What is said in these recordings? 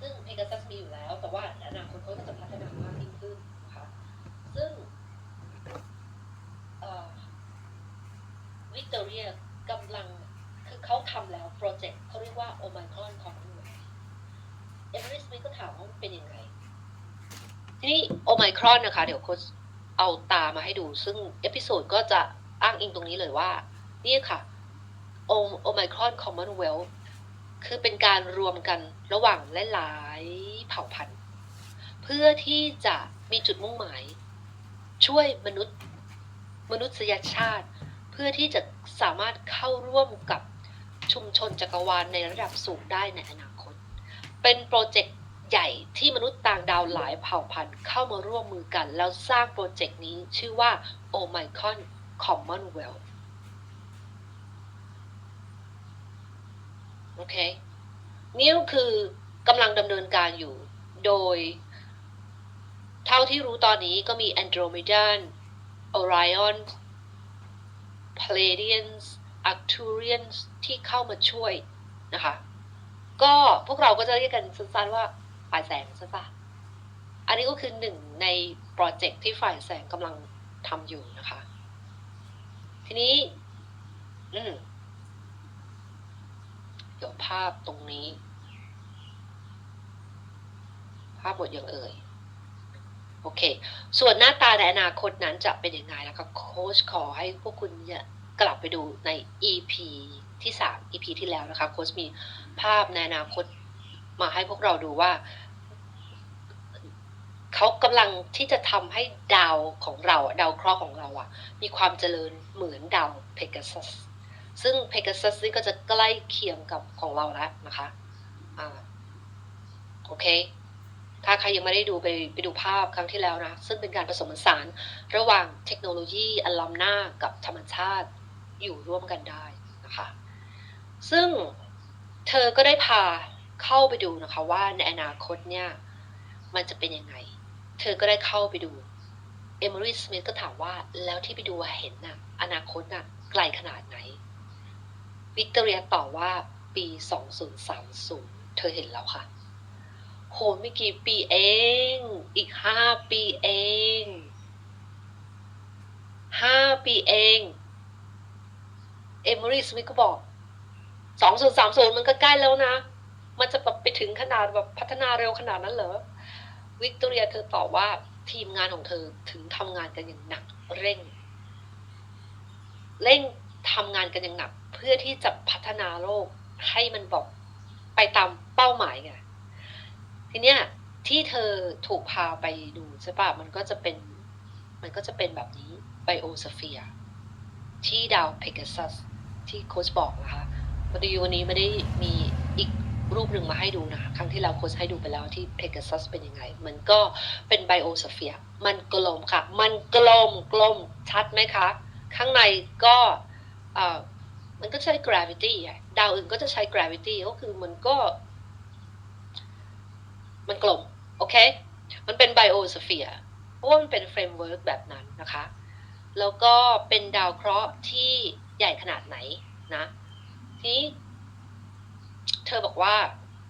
ซึ่ง Pegasus มีอยู่แล้ว แต่ว่าอนาคตเขาก็จะพัฒนามากยิ่งขึ้นนะคะซึ่งวิกตอเรียกำลังคือเขาทำแล้วโปรเจกต์เขาเรียกว่า Omicron Commonwealth เอเมริสมิธก็ถามว่าเป็นยังไง ทีนี้ Omicron นนะคะ เดี๋ยวโค้ชเอาตามาให้ดู ซึ่งเอพิโซดก็จะอ้างอิงตรงนี้เลยว่า นี่ค่ะ O- Omicron Commonwealth คือเคือเป็นการรวมกันระหว่างหลายๆเผ่าพันธุ์ เพื่อที่จะมีจุดมุ่งหมาย ช่วยมนุษย์มนุษยชาติ เพื่อที่จะสามารถเข้าร่วมกับชุมชนจักรวาลในระดับสูงได้ในอนาคต เป็นโปรเจกต์ใหญ่ที่มนุษย์ต่างดาวหลายเผ่าพันธุ์เข้ามาร่วมมือกัน แล้วสร้างโปรเจกต์นี้ชื่อว่า Omicron Commonwealth โอเคนี่คือกำลังดำเนินการอยู่ โดย เท่าที่รู้ตอนนี้ก็มี Andromedan Orion Pleiadians Arcturians ที่เข้ามาช่วยนะคะ ก็พวกเราก็จะเรียกกันสั้นๆว่าฝ่ายแสงใช่ปะอันนี้ก็คือหนึ่งในโปรเจกต์ที่ฝ่ายแสงกำลังทำอยู่นะคะ ทีนี้ อืม เดี๋ยวภาพตรงนี้ ภาพหมดยังเอ่ย โอเค ส่วนหน้าตาในอนาคตนั้นจะเป็นยังไงแล้วก็โค้ชขอให้พวกคุณกลับไปดูใน EP ที่ 3 EP ที่แล้วนะคะ โค้ชมีภาพในอนาคตมาให้พวกเราดูว่า เขากำลังที่จะทำให้ดาวของเราดาวเคราะห์ของเราอะมีความเจริญเหมือนดาวเพก a ซัส ซึ่ง Pegasus นี่ก็จะใกล้เคียงกับของเราแล้วนะคะอ่าโอเค ถ้าใครยังไม่ได้ดูไปไปดูภาพครั้งที่แล้วนะ ซึ่งเป็นการผสมผสานระหว่างเทคโนโลยีอันล้ำหน้ากับธรรมชาติอยู่ร่วมกันได้นะคะ ซึ่งเธอก็ได้พาเข้าไปดูนะคะว่าในอนาคตเนี่ยมันจะเป็นยังไง เธอก็ได้เข้าไปดูเอมิลี่สมิธก็ถามว่าแล้วที่ไปดูเห็นน่ะอนาคตน่ะไกลขนาดไหน วิกตอเรียตอบว่าปี 2030 เธอเห็นแล้วค่ะ โหไม่กี่ปีเอง อีก5ปีเอง5ปีเอง เอมิลี่สมิธก็บอก 2030 มันก็ใกล้แล้วนะ มันจะแบบไปถึงขนาดแบบพัฒนาเร็วขนาดนั้นเหรอ วิกตอเรียเธอตอบว่าทีมงานของเธอถึงทำงานกันอย่างหนักเร่ง เร่ง ทำงานกันอย่างหนัก เพื่อที่จะพัฒนาโลกให้มันแบบไปตามเป้าหมายไงทีเนี้ยที่เธอถูกพาไปดูใช่ปะมันก็จะเป็น มันก็จะเป็นแบบนี้ไบโอสเฟียที่ดาวเพก a ซัสที่โค้ชบอกนะคะพอดีวันนี้ไม่ได้มีอีกรูปหนึ่งมาให้ดูนะครั้งที่แล้วโค้ชให้ดูไปแล้วที่เพก a ซัสเป็นยังไง มันก็เป็นไบโอสเฟียมันกลมค่ะ มันกลมกลมชัดไหมคะ ข้างในก็ มันก็ใช้ gravity ดาวอื่นก็จะใช้ gravity ก็คือมันก็ มันกลม โอเค มันเป็น biosphere เพราะว่ามันเป็น framework แบบนั้นนะคะ แล้วก็เป็นดาวเคราะห์ที่ใหญ่ขนาดไหนนะทีนี้เธอบอกว่า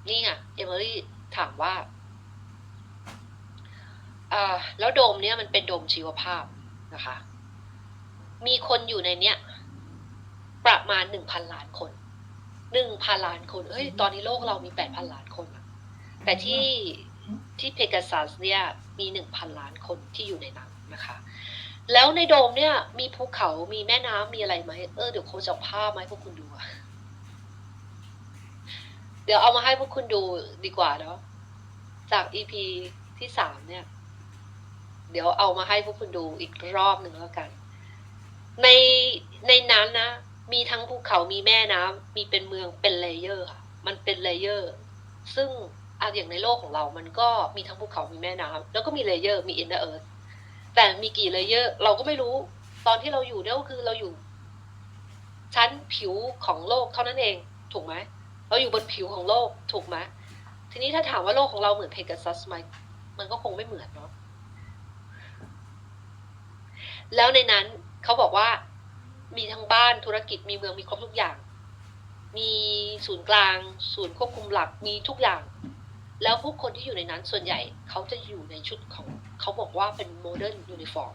นี่ไงเอมิลี่ถามว่าแล้วโดมเนี้ยมันเป็นโดมชีวภาพนะคะ มีคนอยู่ในเนี้ย ประมาณหนึ่งพันล้านคนหนึ่งพันล้านคนเฮ้ย ตอนนี้โลกเรามีแปดพันล้านคนอะแต่ที่ที่เพก a ซัสเนี่ยมีหนึ่งพันล้านคนที่อยู่ในนั้นนะคะ แล้วในโดมเนี่ย มีภูเขามีแม่น้ำมีอะไรไหมเออเดี๋ยวโค้ชเอาภาพมาให้พวกคุณดูอะเดี๋ยวเอามาให้พวกคุณดูดีกว่าเนาะจากอีพีที่สามเนี่ย เดี๋ยวเอามาให้พวกคุณดูอีกรอบหนึ่งแล้วกัน ในในนั้นนะ มีทั้งภูเขามีแม่น้ำมีเป็นเมืองเป็นเลเยอร์ค่ะมันเป็นเลเยอร์ ซึ่งอะอย่างในโลกของเรา มันก็มีทั้งภูเขามีแม่น้ำแล้วก็มีเลเยอร์มีอินเดอร์เอิร์ธแต่มีกี่เลเยอร์ เราก็ไม่รู้ ตอนที่เราอยู่เนี่ยก็คือเราอยู่ ชั้นผิวของโลกเท่านั้นเอง ถูกไหมเราอยู่บนผิวของโลกถูกไหมทีนี้ถ้าถามว่าโลกของเราเหมือนเพก a ซัสไหมมันก็คงไม่เหมือนเนาะแล้วในนั้นเขาบอกว่า มีทั้งบ้านธุรกิจมีเมืองมีครบทุกอย่าง มีศูนย์กลาง ศูนย์ควบคุมหลักมีทุกอย่าง แล้วผู้คนที่อยู่ในนั้นส่วนใหญ่เขาจะอยู่ในชุดของเขาบอกว่าเป็นโมเดิร์นยูนิฟอร์ม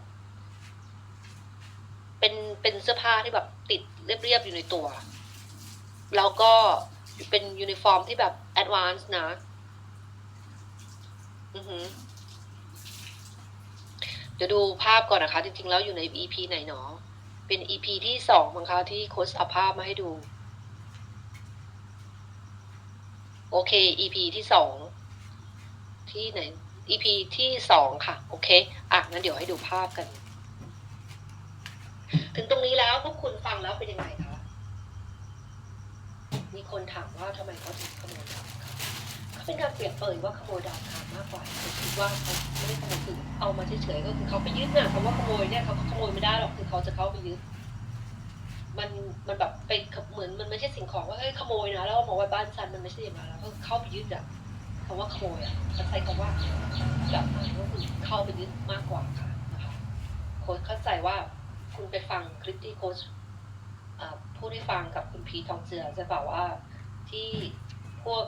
เป็นเป็นเสื้อผ้าที่แบบติดเรียบๆอยู่ในตัว แล้วก็เป็นยูนิฟอร์มที่แบบแอดวานซ์นะ อือหือเดี๋ยวดูภาพก่อนนะคะ จริงๆ แล้วอยู่ใน EP ไหนเนาะ เป็น EP ที่สองมั้งคะที่โค้ชเอาภาพมาให้ดู โอเค EP ที่สองที่ไหน EP ที่สองค่ะ โอเค อะงั้นเดี๋ยวให้ดูภาพกัน ถึงตรงนี้แล้วพวกคุณฟังแล้วเป็นยังไงคะ มีคนถามว่าทำไมเขาถึงขโมยดาบค่ะ เป็นการเปรียบเปรยว่าขโมยดาบค่ะมากกว่าเขาคิดว่าเขาไม่ได้ขโมยคือเอามาเฉยๆก็คือเขาไปยึดน่ะคำว่าขโมยเนี่ยเขาขโมยไม่ได้หรอกคือเขาจะเข้าไปยึด มันมันแบบไปเหมือนมันไม่ใช่สิ่งของว่าเฮ้ยขโมยนะแล้วเอามาไว้บ้านฉันมันไม่ใช่อย่างนั้นแล้วก็เข้าไปยึดอะคำว่าขโมยอะเขาใช้คำว่าแบบนั้นก็คือเข้าไปยึดมากกว่าค่ะนะคะโค้ชเข้าใจว่าคุณไปฟังคลิปที่โค้ชพูดให้ฟังกับคุณพีททองเจือจะบอกว่าที่พวก